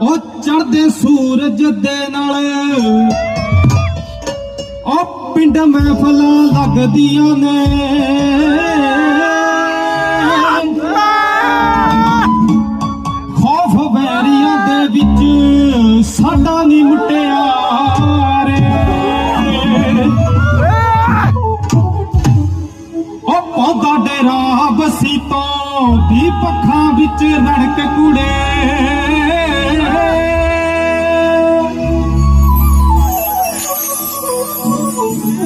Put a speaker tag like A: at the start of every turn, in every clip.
A: ਉਹ ਚੜਦੇ ਸੂਰਜ ਦੇ ਨਾਲ। ਉਹ ਪਿੰਡ ਮਹਿਫਲਾਂ ਲੱਗਦੀਆਂ ਨੇ। ਖੌਫ ਵੈਰੀਆਂ ਦੇ ਵਿੱਚ ਸਾਡਾ ਨਹੀਂ ਮੁਟਿਆਰੇ ਉਹ ਪੌਦਾ ਡੇਰਾ ਬਸੀ ਤੋਂ ਦੀ ਪੱਖਾਂ ਵਿੱਚ ਰੜਕ ਕੁੜੇ।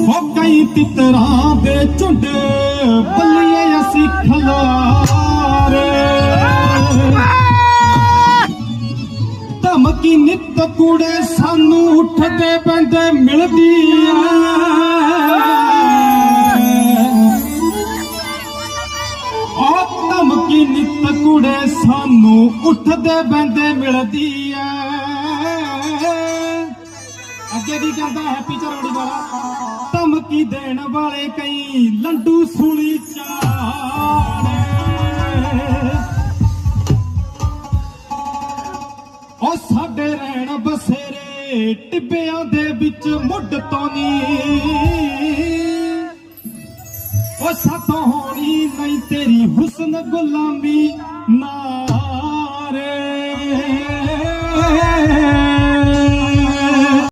A: ਉਹ ਕਈ ਤਿਤਰਾਂ ਦੇ ਝੁੰਡ ਬੱਲੀਏ ਅਸੀਂ ਖਲਾਰੇ ਧਮਕੀ ਨਿੱਤ ਕੁੜੇ ਸਾਨੂੰ ਉੱਠਦੇ ਪੈਂਦੇ ਮਿਲਦੀ ਆ ਧਮਕੀ ਨਿੱਤ ਕੁੜੇ ਸਾਨੂੰ ਉੱਠਦੇ ਬੰਦੇ ਮਿਲਦੀ ਐ ਵੀ ਕਰਦਾ ਹੈਪੀ ਚਰੋੜੀ ਵਾਲਾ। ਧਮਕੀ ਦੇਣ ਵਾਲੇ ਕਈ ਲੰਡੂ ਸੂਲੀ ਚਾੜੇ ਉਹ ਸਾਡੇ ਰਹਿਣ ਬਸੇਰੇ ਟਿੱਬਿਆਂ ਦੇ ਵਿੱਚ ਮੁੱਢ ਤੋਂ ਨਹੀਂ ਉਹ ਸਾਥੋਂ ਹੋਣੀ ਨਹੀਂ ਤੇਰੀ ਹੁਸਨ ਗੁਲਾਮੀ।